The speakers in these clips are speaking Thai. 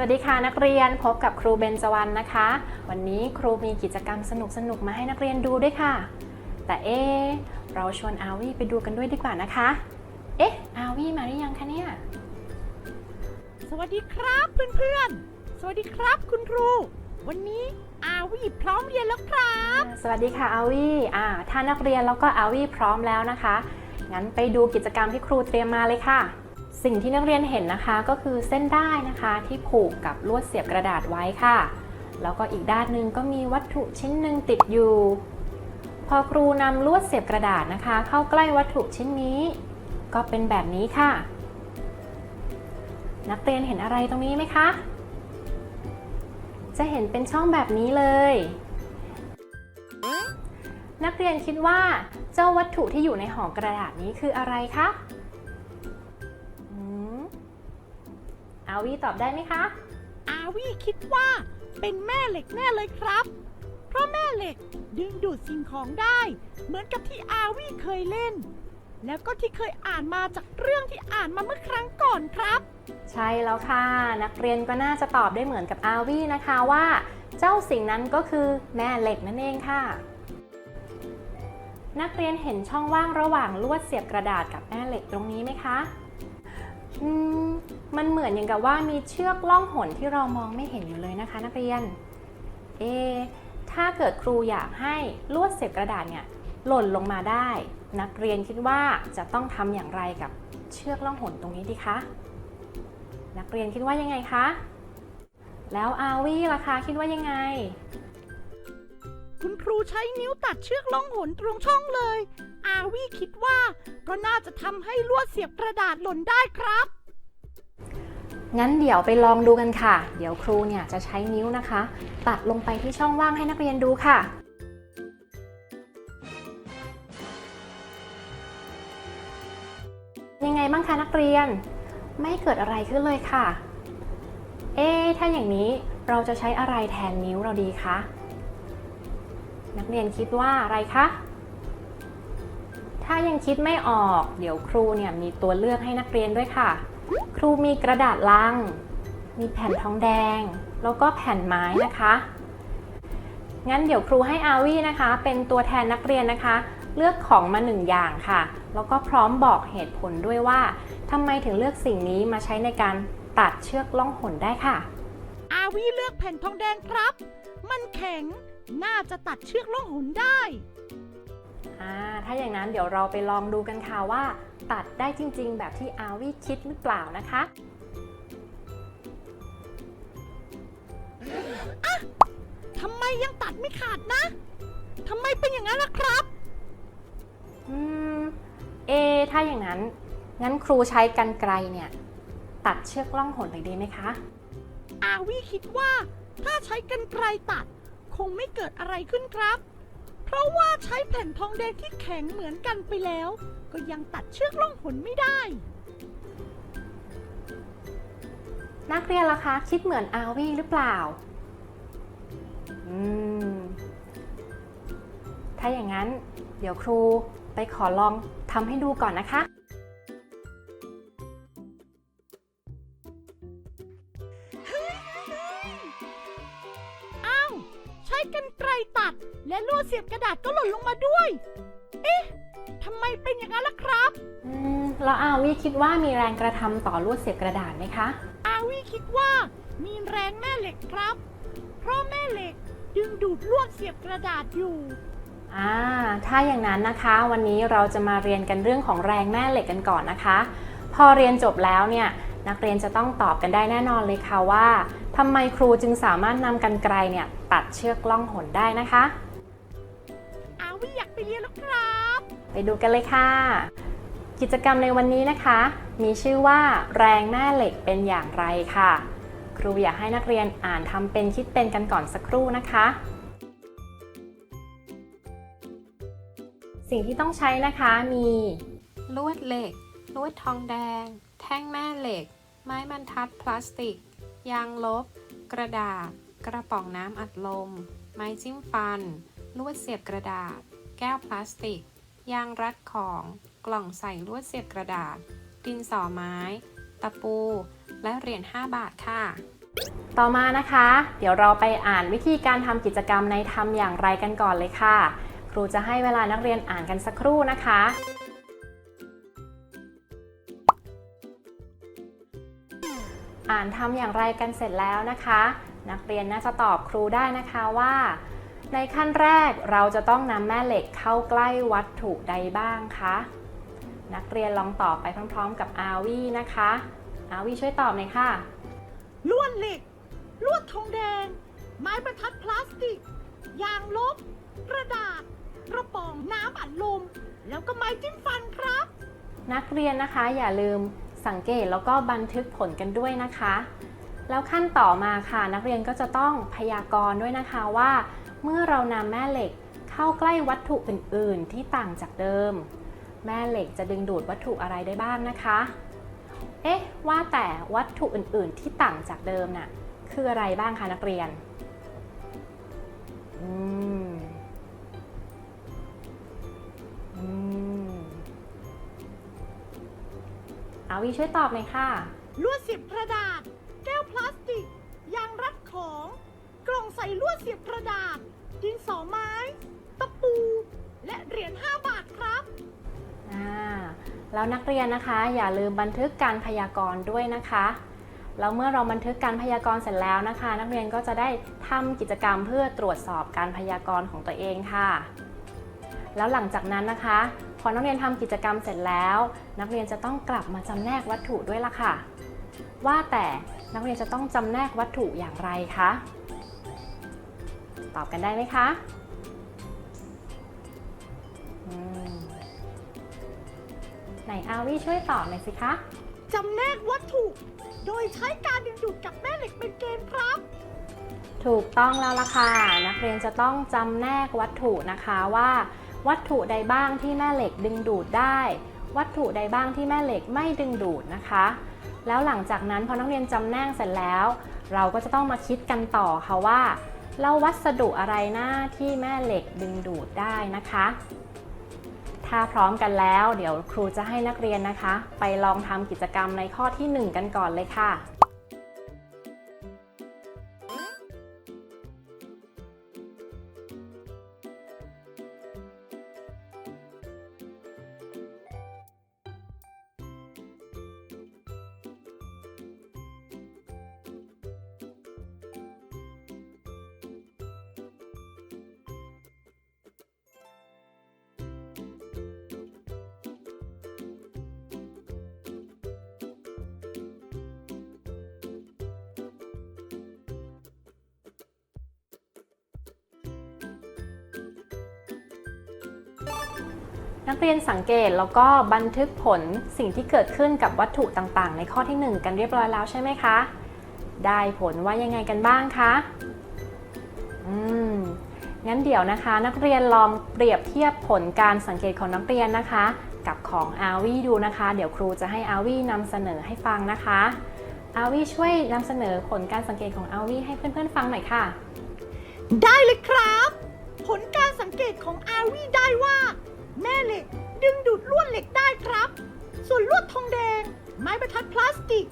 วัสดีค่ะนักเรียนพบกับครูเบนจวรรณนะคะ วันนี้ครูมีกิจกรรมสนุกๆมาให้นักเรียนดูด้วยค่ะ แต่เอ๊ะเราชวนอาวี่ไปดูกันด้วยดีกว่านะคะ เอ๊ะอาวี่มาหรือยังคะเนี่ยสวัสดีครับเพื่อนๆสวัสดีครับคุณครู วันนี้อาวีพร้อมเรียนแล้วครับ สวัสดีค่ะอาวี่อ่าถ้านักเรียนแล้วก็อาวี่พร้อมแล้วนะคะงั้นไปดูกิจกรรมที่ครูเตรียมมาเลยค่ะ สิ่งที่นักเรียนเห็นนะคะก็คือเส้นได้นะคะที่ผูกกับลวดเสียบกระดาษไว้ค่ะ แล้วก็อีกด้านหนึ่งก็มีวัตถุชิ้นหนึ่งติดอยู่ พอครูนำลวดเสียบกระดาษนะคะ เข้าใกล้วัตถุชิ้นนี้ ก็เป็นแบบนี้ค่ะ นักเรียนเห็นอะไรตรงนี้ไหมคะ จะเห็นเป็นช่องแบบนี้เลย นักเรียนคิดว่าเจ้าวัตถุที่อยู่ในห่อกระดาษนี้คืออะไรคะ วีตอบได้ไหมคะ อาวีคิดว่าเป็นแม่เหล็กแน่เลยครับ เพราะแม่เหล็กดึงดูดสิ่งของได้ เหมือนกับที่อาวีเคยเล่น แล้วก็ที่เคยอ่านมาจากเรื่องที่อ่านมาเมื่อครั้งก่อนครับ ใช่แล้วค่ะ นักเรียนก็น่าจะตอบได้เหมือนกับอาวีนะคะว่า เจ้าสิ่งนั้นก็คือแม่เหล็กนั่นเองค่ะ นักเรียนเห็นช่องว่างระหว่างลวดเสียบกระดาษกับแม่เหล็กตรงนี้ไหมคะ อืมมันเหมือนอย่างกับว่ามีเชือกล่องหนที่เรามองไม่เห็นอยู่เลยนะคะ นักเรียน เอ ถ้าเกิดครูอยากให้ลวดเสียบกระดาษเนี่ยหล่นลงมาได้ นักเรียนคิดว่าจะต้องทำอย่างไรกับเชือกล่องหนตรงนี้ดีคะ นักเรียนคิดว่ายังไงคะ แล้วอาวี่ล่ะคะคิดว่ายังไง คุณครูใช้นิ้วตัดเชือกล่องหนตรงช่องเลย อาวี่คิดว่าก็น่าจะทำให้ลวดเสียบกระดาษหล่นได้ครับ งั้นเดี๋ยวไปลองดูกันค่ะ เดี๋ยวครูเนี่ยจะใช้นิ้วนะคะ ตัดลงไปที่ช่องว่างให้นักเรียนดูค่ะ ยังไงบ้างคะนักเรียน ไม่เกิดอะไรขึ้นเลยค่ะ เอ๊ถ้าอย่างนี้เราจะใช้อะไรแทนนิ้วเราดีคะ นักเรียนคิดว่าอะไรคะ ถ้ายังคิดไม่ออก เดี๋ยวครูเนี่ยมีตัวเลือกให้นักเรียนด้วยค่ะ ครูมีกระดาษลัง มีแผ่นทองแดง แล้วก็แผ่นไม้นะคะ งั้นเดี๋ยวครูให้อาวี่นะคะ เป็นตัวแทนนักเรียนนะคะ เลือกของมาหนึ่งอย่างค่ะ แล้วก็พร้อมบอกเหตุผลด้วยว่าทำไมถึงเลือกสิ่งนี้มาใช้ในการตัดเชือกล่องหนได้ค่ะ อาวีเลือกแผ่นทองแดงครับ มันแข็ง น่าจะตัดเชือกล่องหนได้ อ่า ถ้าอย่างนั้นเดี๋ยวเราไปลองดูกันค่ะว่า ตัดได้จริง ๆ แบบที่อาวี่คิดหรือเปล่านะคะทำไมยังตัดไม่ขาดนะทำไมเป็นอย่างนั้นล่ะครับ อืม เอะถ้าอย่างนั้น งั้นครูใช้กันไกลเนี่ย ตัดเชือกล่องหนเลยดีไหมคะ อาวีคิดว่า ถ้าใช้กันไกรตัด คงไม่เกิดอะไรขึ้นครับ เพราะว่าใช้แผ่นทองแดงที่แข็งเหมือนกันไปแล้ว ก็ยังตัดเชือกล่องหนไม่ได้ นักเรียนล่ะคะคิดเหมือนอาวี่หรือเปล่า อืม ถ้าอย่างนั้น เดี๋ยวครูไปขอลองทำให้ดูก่อนนะคะอ้ ช้กันไกรตัด และลวดเสียบกระดาษก็หล่นลงมาด้วย เอ๊ะทำไมเป็นอย่างนั้นล่ะครับอืมแล้วอาวี่คิดว่ามีแรงกระทำต่อลวดเสียบกระดาษไหมคะ อาวีคิดว่ามีแรงแม่เหล็กครับ เพราะแม่เหล็กดึงดูดลวดเสียบกระดาษอยู่ อ่า ถ้าอย่างนั้นนะคะ วันนี้เราจะมาเรียนกันเรื่องของแรงแม่เหล็กกันก่อนนะคะ พอเรียนจบแล้วเนี่ยนักเรียนจะต้องตอบกันได้แน่นอนเลยค่ะว่าทำไมครูจึงสามารถนำกันไกลเนี่ย ตัดเชือกล่องหนได้นะคะ อาวีอยากไปเรียนแล้วครับ ไปดูกันเลยค่ะ กิจกรรมในวันนี้นะคะ มีชื่อว่าแรงแม่เหล็กเป็นอย่างไรค่ะ ครูอยากให้นักเรียนอ่านทำเป็นคิดเป็นกันก่อนสักครู่นะคะ สิ่งที่ต้องใช้นะคะมี ลวดเหล็ก ลวดทองแดง แท่งแม่เหล็ก ไม้บรรทัดพลาสติก ยางลบ กระดาษ กระป๋องน้ำอัดลม ไม้จิ้มฟัน ลวดเสียบกระดาษ แก้วพลาสติก ยางรัดของ กล่องใส่ลวดเสียบกระดาษ ดินสอไม้ ตะปู และเหรียญ5บาทค่ะ ต่อมานะคะ เดี๋ยวเราไปอ่านวิธีการทำกิจกรรมในทำอย่างไรกันก่อนเลยค่ะ ครูจะให้เวลานักเรียนอ่านกันสักครู่นะคะอ่านทำอย่างไรกันเสร็จแล้วนะคะ นักเรียนน่าจะตอบครูได้นะคะว่า ในขั้นแรกเราจะต้องนำแม่เหล็กเข้าใกล้วัตถุใดบ้างคะ นักเรียนลองตอบไปพร้อมๆกับอาวีนะคะ อาวีช่วยตอบหน่อยค่ะ ลวดเหล็ก ลวดทองแดง ไม้บรรทัดพลาสติก ยางลบ กระดาษ กระป๋องน้ำอัดลม แล้วก็ไม้จิ้มฟันครับ นักเรียนนะคะอย่าลืมสังเกตแล้วก็บันทึกผลกันด้วยนะคะ แล้วขั้นต่อมาค่ะ นักเรียนก็จะต้องพยากรณ์ด้วยนะคะว่า เมื่อเรานำแม่เหล็กเข้าใกล้วัตถุอื่น ๆ ที่ต่างจากเดิม แม่เหล็กจะดึงดูดวัตถุอะไรได้บ้างนะคะ เอ๊ะ ว่าแต่วัตถุอื่น ๆ ที่ต่างจากเดิมน่ะคืออะไรบ้างคะนักเรียนอืมอืมอาวีช่วยตอบหน่อยค่ะลวดสียบกระดาษ ของ กล่องใส่ลวดเสียบกระดาษ ดินสอไม้ ตะปู และเหรียญ5บาทครับ อ่าแล้วนักเรียนนะคะ อย่าลืมบันทึกการพยากรณ์ด้วยนะคะแล้วเมื่อเราบันทึกการพยากรณ์เสร็จแล้วนะคะ นักเรียนก็จะได้ทำกิจกรรมเพื่อตรวจสอบการพยากรณ์ของตัวเองค่ะ แล้วหลังจากนั้นนะคะ พอนักเรียนทำกิจกรรมเสร็จแล้ว นักเรียนจะต้องกลับมาจำแนกวัตถุด้วยล่ะค่ะ ว่าแต่ นักเรียนจะต้องจำแนกวัตถุอย่างไรคะ ตอบกันได้ไหมคะอืมไหนอาวีช่วยตอบหน่อยสิคะจำแนกวัตถุ โดยใช้การดึงดูดกับแม่เหล็กเป็นเกณฑ์ครับ ถูกต้องแล้วล่ะค่ะ นักเรียนจะต้องจำแนกวัตถุนะคะว่า วัตถุใดบ้างที่แม่เหล็กดึงดูดได้ วัตถุใดบ้างที่แม่เหล็กไม่ดึงดูดนะคะ แล้วหลังจากนั้นพอนักเรียนจำแนกเสร็จแล้ว เราก็จะต้องมาคิดกันต่อค่ะว่าเราวัสดุอะไรนะที่แม่เหล็กดึงดูดได้นะคะ ถ้าพร้อมกันแล้ว เดี๋ยวครูจะให้นักเรียนนะคะ ไปลองทำกิจกรรมในข้อทีหนึ่1 กันก่อนเลยค่ะ นักเรียนสังเกตแล้วก็บันทึกผลสิ่งที่เกิดขึ้นกับวัตถุต่างๆ ในข้อที่ 1 กันเรียบร้อยแล้วใช่ไหมคะ ได้ผลว่ายังไงกันบ้างคะ อืม งั้นเดี๋ยวนะคะ นักเรียนลองเปรียบเทียบผลการสังเกตของนักเรียนนะคะ กับของอาวีดูนะคะ เดี๋ยวครูจะให้อาวีนำเสนอให้ฟังนะคะอาวีช่วยนำเสนอผลการสังเกตของอาวีให้เพื่อนๆฟังหน่อยค่ะ ได้เลยครับ ผลการสังเกตของอาวีได้ว่า แม่เหล็ก ดึงดูดลวดเหล็กได้ครับ ส่วนลวดทองแดง ไม้บรรทัดพลาสติก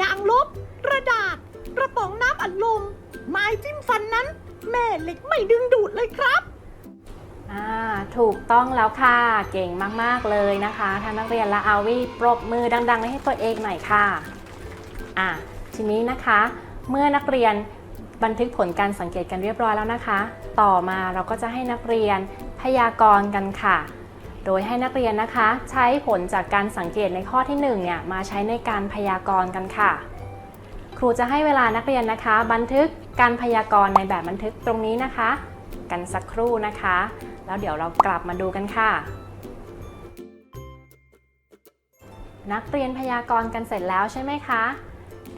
ยางลบ กระดาษ กระป๋องน้ำอัดลม ไม้จิ้มฟันนั้น แม่เหล็กไม่ดึงดูดเลยครับ อ่าถูกต้องแล้วค่ะ เก่งมากๆเลยนะคะท่านนักเรียนและอาวีปรบมือดังๆให้ตัวเองหน่อยค่ะ อ่าทีนี้นะคะ เมื่อนักเรียน บันทึกผลการสังเกตกันเรียบร้อยแล้วนะคะ ต่อมาเราก็จะให้นักเรียนพยากรณ์กันค่ะ โดยให้นักเรียนนะคะ ใช้ผลจากการสังเกตในข้อที่1เนี่ยมาใช้ในการพยากรณ์กันค่ะ ครูจะให้เวลานักเรียนนะคะ บันทึกการพยากรณ์ในแบบบันทึกตรงนี้นะคะ กันสักครู่นะคะ แล้วเดี๋ยวเรากลับมาดูกันค่ะนักเรียนพยากรณ์กันเสร็จแล้วใช่ไหมคะ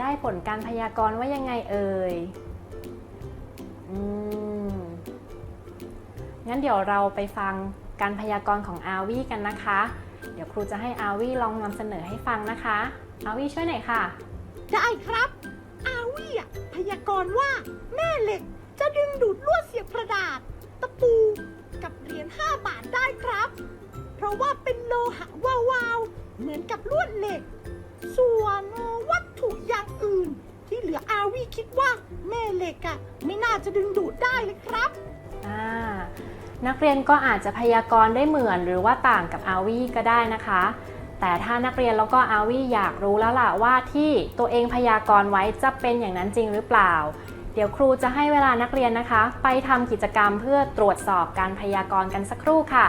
ได้ผลการพยากรณ์ว่ายังไงเอ่ย อืมงั้นเดี๋ยวเราไปฟังการพยากรณ์ของอาวีกันนะคะ เดี๋ยวครูจะให้อาวีลองนำเสนอให้ฟังนะคะ อาวีช่วยหน่อยค่ะ ได้ครับ อาวีอะพยากรณ์ว่าแม่เหล็กจะดึงดูดลวดเสียบกระดาษ ตะปูกับเหรียญ5บาทได้ครับ เพราะว่าเป็นโลหะวาวๆเหมือนกับลวดเหล็ก ส่วนวัตถุอย่างอื่น เหลืออาวี่คิดว่าแม่เหล็กอะไม่น่าจะดึงดูดได้เลยครับ อ่านักเรียนก็อาจจะพยากรณ์ได้เหมือนหรือว่าต่างกับอาวี่ก็ได้นะคะ แต่ถ้านักเรียนแล้วก็อาวี่อยากรู้แล้วล่ะว่าที่ตัวเองพยากรณ์ไว้จะเป็นอย่างนั้นจริงหรือเปล่า เดี๋ยวครูจะให้เวลานักเรียนนะคะ ไปทำกิจกรรมเพื่อตรวจสอบการพยากรณ์กันสักครู่ค่ะ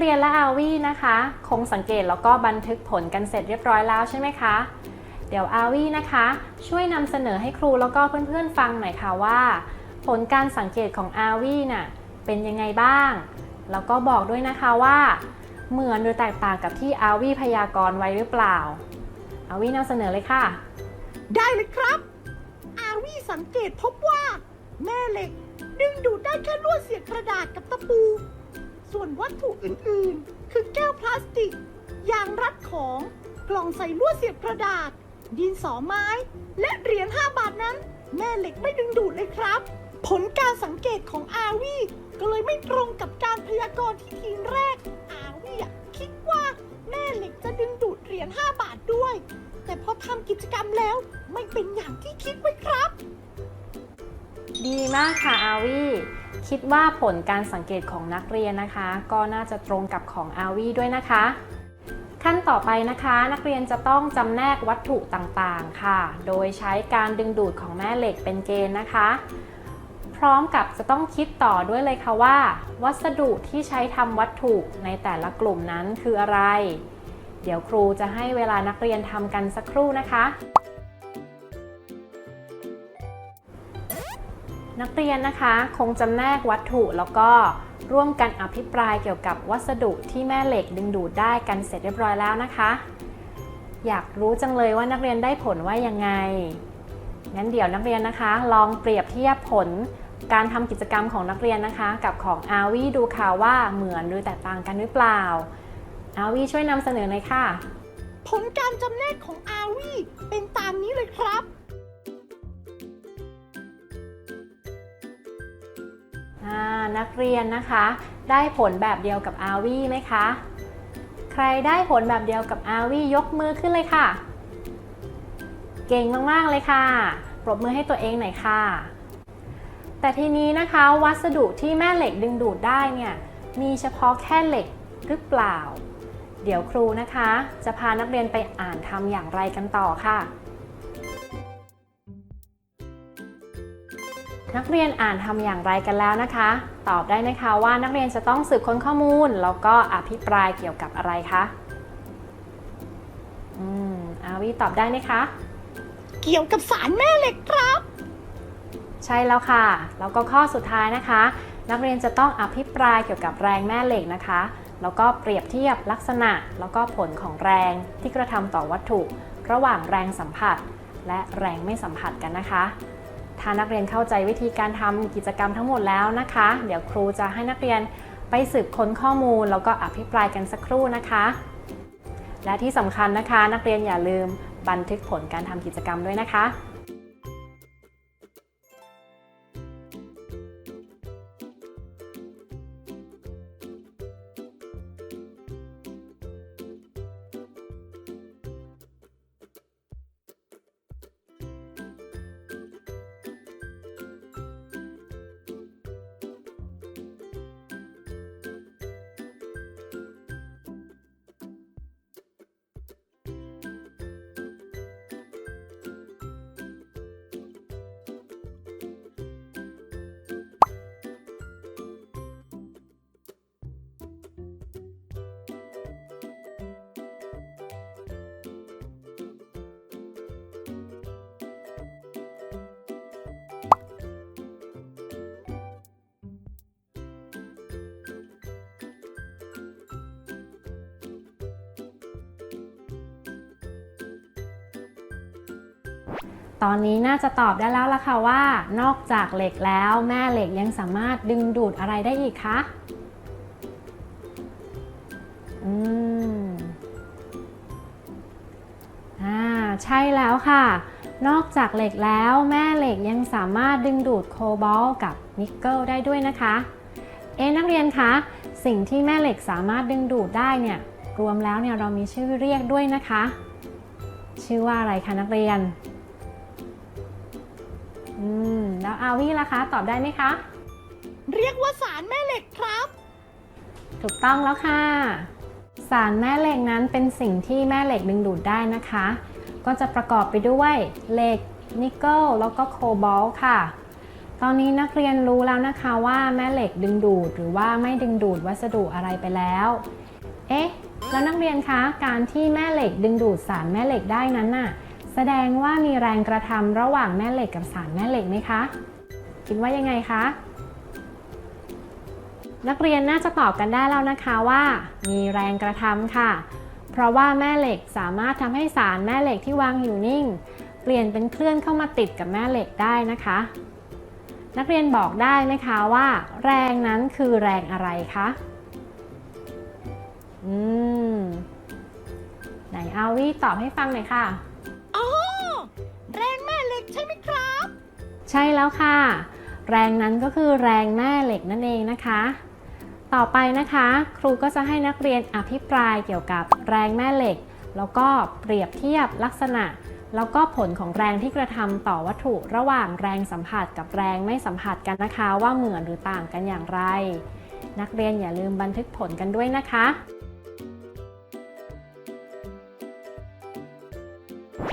เรียนและอาวี่นะคะ คงสังเกตแล้วก็บันทึกผลกันเสร็จเรียบร้อยแล้วใช่ไหมคะ เดี๋ยวอาวี่นะคะ ช่วยนำเสนอให้ครูแล้วก็เพื่อนๆฟังหน่อยค่ะว่า ผลการสังเกตของอาวี่น่ะเป็นยังไงบ้าง แล้วก็บอกด้วยนะคะว่า เหมือนหรือแตกต่างกับที่อาวี่พยากรณ์ไว้หรือเปล่า อาวี่นำเสนอเลยค่ะ ได้เลยครับ อาวี่สังเกตพบว่า แม่เหล็ก ดึงดูดได้แค่ลวดเสียบกระดาษกับตะปู ส่วนวัตถุอื่นๆ คือแก้วพลาสติก ยางรัดของ กล่องใส่ลวดเสียบกระดาษ ดินสอไม้ และเหรียญ5บาทนั้น แม่เหล็กไม่ดึงดูดเลยครับ ผลการสังเกตของอาวีก็เลยไม่ตรงกับการพยากรณ์ที่ทีแรก อาวีคิดว่าแม่เหล็กจะดึงดูดเหรียญ5บาทด้วย แต่พอทำกิจกรรมแล้วไม่เป็นอย่างที่คิดไว้ครับ ดีมากค่ะอาวีคิดว่าผลการสังเกตของนักเรียนนะคะ ก็น่าจะตรงกับของอาวีด้วยนะคะ ขั้นต่อไปนะคะ นักเรียนจะต้องจำแนกวัตถุต่างๆค่ะ โดยใช้การดึงดูดของแม่เหล็กเป็นเกณฑ์นะคะ พร้อมกับจะต้องคิดต่อด้วยเลยค่ะว่า วัสดุที่ใช้ทำวัตถุในแต่ละกลุ่มนั้นคืออะไร เดี๋ยวครูจะให้เวลานักเรียนทำกันสักครู่นะคะ นักเรียนนะคะคงจำแนกวัตถุแล้วก็ร่วมกันอภิปรายเกี่ยวกับวัสดุที่แม่เหล็กดึงดูดได้กันเสร็จเรียบร้อยแล้วนะคะ อยากรู้จังเลยว่านักเรียนได้ผลว่ายังไง งั้นเดี๋ยวนักเรียนนะคะ ลองเปรียบเทียบผลการทำกิจกรรมของนักเรียนนะคะ กับของอาวีดูค่ะว่าเหมือนหรือแตกต่างกันหรือเปล่า อาวีช่วยนำเสนอหน่อยค่ะ ผลการจำแนกของอาวีเป็นตามนี้เลยครับ นักเรียนนะคะ ได้ผลแบบเดียวกับอาวี่ไหมคะ ใครได้ผลแบบเดียวกับอาวี่ยกมือขึ้นเลยค่ะ เก่งมากๆเลยค่ะ ปรบมือให้ตัวเองหน่อยค่ะ แต่ทีนี้นะคะวัสดุที่แม่เหล็กดึงดูดได้เนี่ยมีเฉพาะแค่เหล็กหรือเปล่า เดี๋ยวครูนะคะ จะพานักเรียนไปอ่านทำอย่างไรกันต่อค่ะ นักเรียนอ่านทำอย่างไรกันแล้วนะคะ ตอบได้นะคะว่านักเรียนจะต้องสืบค้นข้อมูล แล้วก็อภิปรายเกี่ยวกับอะไรคะอืมอาวีตอบได้ไหมคะ เกี่ยวกับสารแม่เหล็กครับ ใช่แล้วค่ะ แล้วก็ข้อสุดท้ายนะคะ นักเรียนจะต้องอภิปรายเกี่ยวกับแรงแม่เหล็กนะคะ แล้วก็เปรียบเทียบลักษณะ แล้วก็ผลของแรงที่กระทำต่อวัตถุ ระหว่างแรงสัมผัส และแรงไม่สัมผัสกันนะคะ ถ้านักเรียนเข้าใจวิธีการทำกิจกรรมทั้งหมดแล้วนะคะ เดี๋ยวครูจะให้นักเรียนไปสืบค้นข้อมูล แล้วก็อภิปรายกันสักครู่นะคะ และที่สำคัญนะคะ นักเรียนอย่าลืมบันทึกผลการทำกิจกรรมด้วยนะคะ ตอนนี้น่าจะตอบได้แล้วล่ะค่ะว่า นอกจากเหล็กแล้วแม่เหล็กยังสามารถดึงดูดอะไรได้อีกคะอืมอ่าใช่แล้วค่ะ นอกจากเหล็กแล้วแม่เหล็กยังสามารถดึงดูดโคบอลต์กับนิกเกิลได้ด้วยนะคะ เอ๊นักเรียนคะสิ่งที่แม่เหล็กสามารถดึงดูดได้เนี่ยรวมแล้วเนี่ยเรามีชื่อเรียกด้วยนะคะ ชื่อว่าอะไรคะนักเรียน อืม แล้วอาวี่ล่ะคะ ตอบได้ไหมคะ เรียกว่าสารแม่เหล็กครับ ถูกต้องแล้วค่ะ สารแม่เหล็กนั้นเป็นสิ่งที่แม่เหล็กดึงดูดได้นะคะ ก็จะประกอบไปด้วยเหล็ก นิกเกิล แล้วก็โคบอลต์ค่ะ ตอนนี้นักเรียนรู้แล้วนะคะว่าแม่เหล็กดึงดูดหรือว่าไม่ดึงดูดวัสดุอะไรไปแล้ว เอ๊ะ แล้วนักเรียนคะ การที่แม่เหล็กดึงดูดสารแม่เหล็กได้นั้นน่ะ แสดงว่ามีแรงกระทำระหว่างแม่เหล็กกับสารแม่เหล็กไหมคะ คิดว่ายังไงคะ นักเรียนน่าจะตอบกันได้แล้วนะคะว่า มีแรงกระทำค่ะ เพราะว่าแม่เหล็กสามารถทำให้สารแม่เหล็กที่วางอยู่นิ่ง เปลี่ยนเป็นเคลื่อนเข้ามาติดกับแม่เหล็กได้นะคะ นักเรียนบอกได้ไหมคะว่า แรงนั้นคือแรงอะไรคะอืมไหนอาวีตอบให้ฟังหน่อยค่ะ แรงแม่เหล็กใช่ไหมครับ ใช่แล้วค่ะ แรงนั้นก็คือแรงแม่เหล็กนั่นเองนะคะ ต่อไปนะคะ ครูก็จะให้นักเรียนอภิปรายเกี่ยวกับแรงแม่เหล็ก แล้วก็เปรียบเทียบลักษณะ แล้วก็ผลของแรงที่กระทำต่อวัตถุ ระหว่างแรงสัมผัสกับแรงไม่สัมผัสกันนะคะ ว่าเหมือนหรือต่างกันอย่างไร นักเรียนอย่าลืมบันทึกผลกันด้วยนะคะ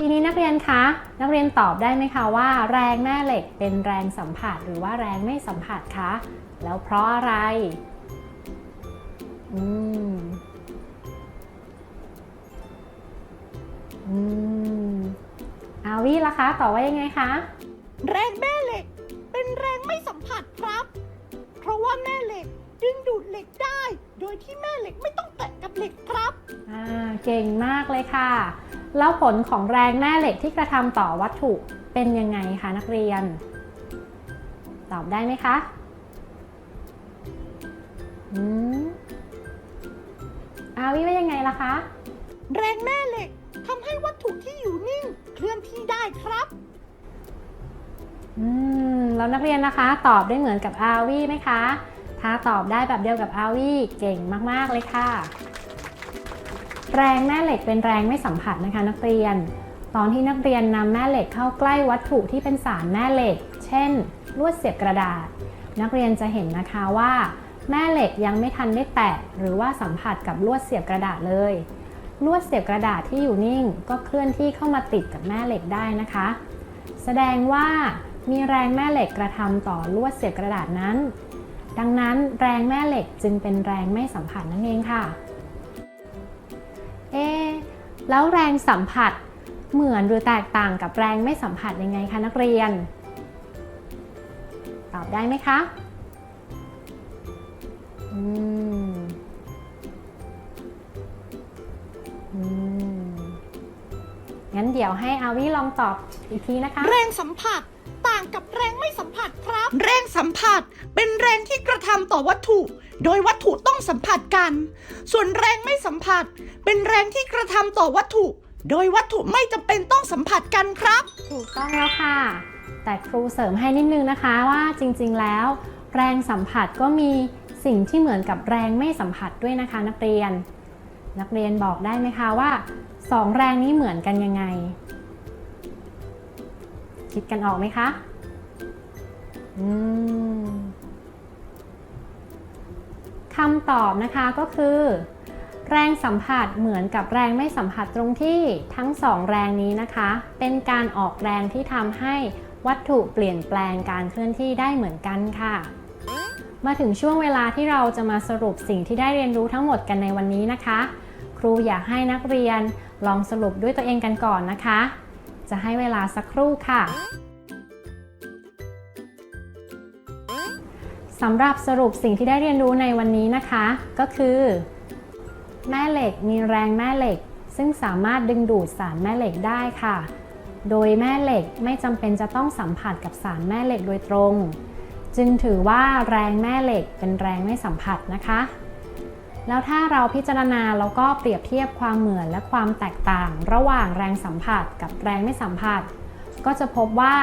ทีนี้นักเรียนคะ นักเรียนตอบได้ไหมคะว่า แรงแม่เหล็กเป็นแรงสัมผัสหรือว่าแรงไม่สัมผัสคะ แล้วเพราะอะไร อืม อืม อาวีล่ะคะตอบว่ายังไงคะ แรงแม่เหล็ก เป็นแรงไม่สัมผัสครับ เพราะว่าแม่เหล็กดึงดูดเหล็กได้ โดยที่แม่เหล็กไม่ต้องแตะกับเหล็กครับ อ่า เก่งมากเลยค่ะ แล้วผลของแรงแม่เหล็กที่กระทำต่อวัตถุเป็นยังไงคะนักเรียน ตอบได้ไหมคะอืมอาวิว่ายังไงล่ะคะ แรงแม่เหล็กทำให้วัตถุที่อยู่นิ่งเคลื่อนที่ได้ครับ อืม แล้วนักเรียนนะคะ ตอบได้เหมือนกับอาวีไหมคะ ถ้าตอบได้แบบเดียวกับอาวีเก่งมาก ๆ เลยค่ะ แรงแม่เหล็กเป็นแรงไม่สัมผัสนะคะนักเรียน ตอนที่นักเรียนนำแม่เหล็กเข้าใกล้วัตถุที่เป็นสารแม่เหล็ก เช่น ลวดเสียบกระดาษ นักเรียนจะเห็นนะคะว่า แม่เหล็กยังไม่ทันได้แตะหรือว่าสัมผัสกับลวดเสียบกระดาษเลย ลวดเสียบกระดาษที่อยู่นิ่ง ก็เคลื่อนที่เข้ามาติดกับแม่เหล็กได้นะคะ แสดงว่ามีแรงแม่เหล็กกระทำต่อลวดเสียบกระดาษนั้น ดังนั้นแรงแม่เหล็กจึงเป็นแรงไม่สัมผัสนั่นเองค่ะ แล้วแรงสัมผัสเหมือนหรือแตกต่างกับแรงไม่สัมผัสยังไงคะนักเรียน ตอบได้ไหมคะอืมอืมงั้นเดี๋ยวให้อาวิลองตอบอีกทีนะคะ แรงสัมผัส ต่างกับแรงไม่สัมผัสครับ แรงสัมผัสเป็นแรงที่กระทำต่อวัตถุ โดยวัตถุต้องสัมผัสกัน ส่วนแรงไม่สัมผัส เป็นแรงที่กระทำต่อวัตถุ โดยวัตถุไม่จำเป็นต้องสัมผัสกันครับ ถูกต้องแล้วค่ะ แต่ครูเสริมให้นิดนึงนะคะว่าจริงๆแล้ว แรงสัมผัสก็มีสิ่งที่เหมือนกับแรงไม่สัมผัสด้วยนะคะนักเรียน นักเรียนบอกได้ไหมคะว่าสองแรงนี้เหมือนกันยังไง คิดกันออกไหมคะ อืมคำตอบนะคะก็คือ แรงสัมผัสเหมือนกับแรงไม่สัมผัสตรงที่ทั้งสองแรงนี้นะคะ เป็นการออกแรงที่ทำให้วัตถุเปลี่ยนแปลงการเคลื่อนที่ได้เหมือนกันค่ะ มาถึงช่วงเวลาที่เราจะมาสรุปสิ่งที่ได้เรียนรู้ทั้งหมดกันในวันนี้นะคะ ครูอยากให้นักเรียนลองสรุปด้วยตัวเองกันก่อนนะคะ จะให้เวลาสักครู่ค่ะสำหรับสรุปสิ่งที่ได้เรียนรู้ในวันนี้นะคะ ก็คือ แม่เหล็กมีแรงแม่เหล็ก ซึ่งสามารถดึงดูดสารแม่เหล็กได้ค่ะ โดยแม่เหล็กไม่จำเป็นจะต้องสัมผัสกับสารแม่เหล็กโดยตรง จึงถือว่าแรงแม่เหล็กเป็นแรงไม่สัมผัสนะคะ แล้วถ้าเราพิจารณาแล้วก็เปรียบเทียบความเหมือนและความแตกต่าง ระหว่างแรงสัมผัสกับแรงไม่สัมผัส ก็จะพบว่า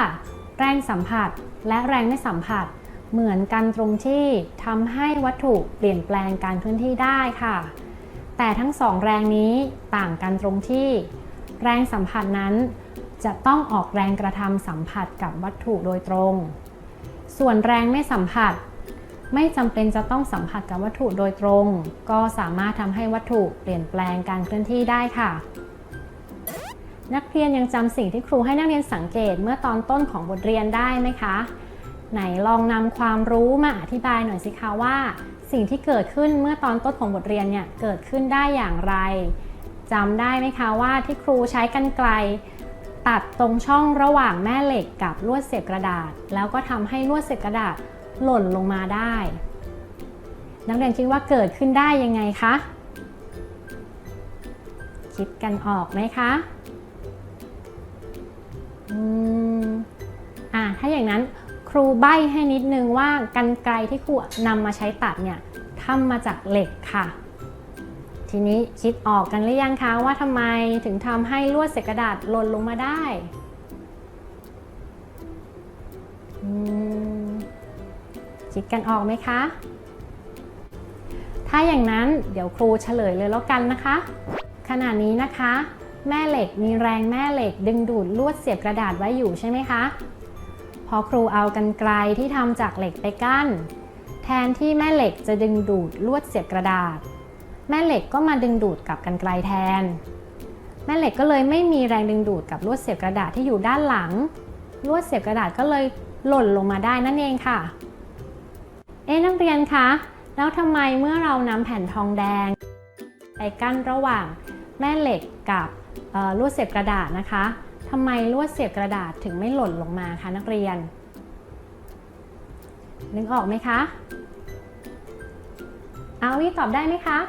แรงสัมผัสและแรงไม่สัมผัส เหมือนกันตรงที่ทำให้วัตถุเปลี่ยนแปลงการเคลื่อนที่ได้ค่ะ แต่ทั้งสองแรงนี้ต่างกันตรงที่ แรงสัมผัสนั้นจะต้องออกแรงกระทำสัมผัสกับวัตถุโดยตรง ส่วนแรงไม่สัมผัส ไม่จำเป็นจะต้องสัมผัสกับวัตถุโดยตรง ก็สามารถทำให้วัตถุเปลี่ยนแปลงการเคลื่อนที่ได้ค่ะ นักเรียนยังจำสิ่งที่ครูให้นักเรียนสังเกตเมื่อตอนต้นของบทเรียนได้ไหมคะ ไหนลองนำความรู้มาอธิบายหน่อยสิคะว่า สิ่งที่เกิดขึ้นเมื่อตอนต้นของบทเรียนเนี่ยเกิดขึ้นได้อย่างไรจำได้ไหมคะว่าที่ครูใช้กรรไกรตัดตรงช่องระหว่างแม่เหล็กกับลวดเสียบกระดาษ แล้วก็ทำให้ลวดเสียบกระดาษ หล่นลงมาได้ นักเรียนคิดว่าเกิดขึ้นได้ยังไงคะ คิดกันออกไหมคะอืมอ่าถ้าอย่างนั้นครูใบ้ให้นิดนึงว่ากันไกรที่ครูนำมาใช้ตัดเนี่ยทำมาจากเหล็กค่ะ ทีนี้คิดออกกันหรือยังคะว่าทำไมถึงทำให้ลวดเศษกระดาษหล่นลงมาได้ อืม คิดกันออกไหมคะ ถ้าอย่างนั้นเดี๋ยวครูเฉลยเลยแล้วกันนะคะ ขณะนี้นะคะ แม่เหล็กมีแรงแม่เหล็กดึงดูดลวดเสียบกระดาษไว้อยู่ใช่ไหมคะ พอครูเอากันไกลที่ทำจากเหล็กไปกั้น แทนที่แม่เหล็กจะดึงดูดลวดเสียบกระดาษ แม่เหล็กก็มาดึงดูดกับกันไกลแทน แม่เหล็กก็เลยไม่มีแรงดึงดูดกับลวดเสียบกระดาษที่อยู่ด้านหลังลวดเสียบกระดาษก็เลยหล่นลงมาได้นั่นเองค่ะ เอ๊ะนักเรียนคะ แล้วทำไมเมื่อเรานำแผ่นทองแดง ไปกั้นระหว่างแม่เหล็กกับลวดเสียบกระดาษนะคะทำไมลวดเสียบกระดาษถึงไม่หล่นลงมาคะนักเรียน นึกออกไหมคะ อาวิตอบได้ไหมคะ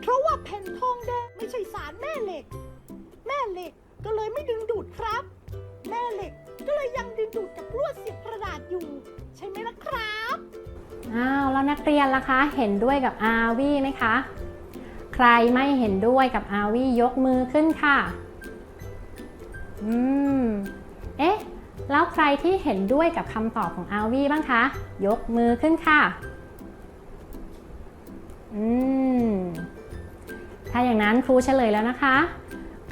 เพราะว่าแผ่นทองแดงไม่ใช่สารแม่เหล็ก แม่เหล็กก็เลยไม่ดึงดูดครับ แม่เหล็กก็เลยยังดึงดูดกับลวดเสียบกระดาษอยู่ ใช่ไหมล่ะครับ อ้าวแล้วนักเรียนล่ะคะ เห็นด้วยกับอาวี่ไหมคะ ใครไม่เห็นด้วยกับอาวี่ยกมือขึ้นค่ะ อืม เอ๊ะ แล้วใครที่เห็นด้วยกับคำตอบของอาวี่บ้างคะ ยกมือขึ้นค่ะ อืม ถ้าอย่างนั้นครูเฉลยแล้วนะคะ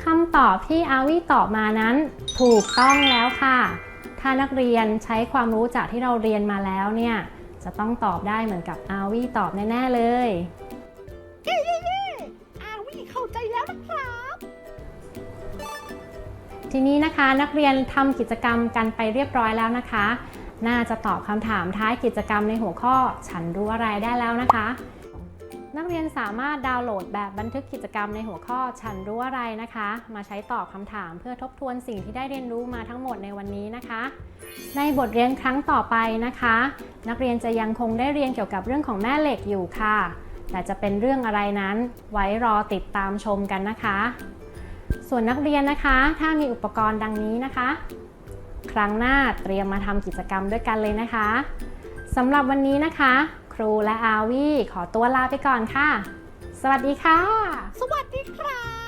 คำตอบที่อาวี่ตอบมานั้นถูกต้องแล้วค่ะ ถ้านักเรียนใช้ความรู้จากที่เราเรียนมาแล้วเนี่ย จะต้องตอบได้เหมือนกับอาวีตอบแน่ ๆ เลย เย้เย้เย้อาวี่เข้าใจแล้วนะครับ ทีนี้นะคะนักเรียนทำกิจกรรมกันไปเรียบร้อยแล้วนะคะ น่าจะตอบคำถามท้ายกิจกรรมในหัวข้อฉันรู้อะไรได้แล้วนะคะ นักเรียนสามารถดาวน์โหลดแบบบันทึกกิจกรรมในหัวข้อฉันรู้อะไรนะคะ มาใช้ตอบคำถามเพื่อทบทวนสิ่งที่ได้เรียนรู้มาทั้งหมดในวันนี้นะคะ ในบทเรียนครั้งต่อไปนะคะ นักเรียนจะยังคงได้เรียนเกี่ยวกับเรื่องของแม่เหล็กอยู่ค่ะ แต่จะเป็นเรื่องอะไรนั้น ไว้รอติดตามชมกันนะคะ ส่วนนักเรียนนะคะ ถ้ามีอุปกรณ์ดังนี้นะคะ ครั้งหน้าเตรียมมาทำกิจกรรมด้วยกันเลยนะคะสำหรับวันนี้นะคะ ครูและอาวีขอตัวลาไปก่อนค่ะ สวัสดีค่ะ สวัสดีครับ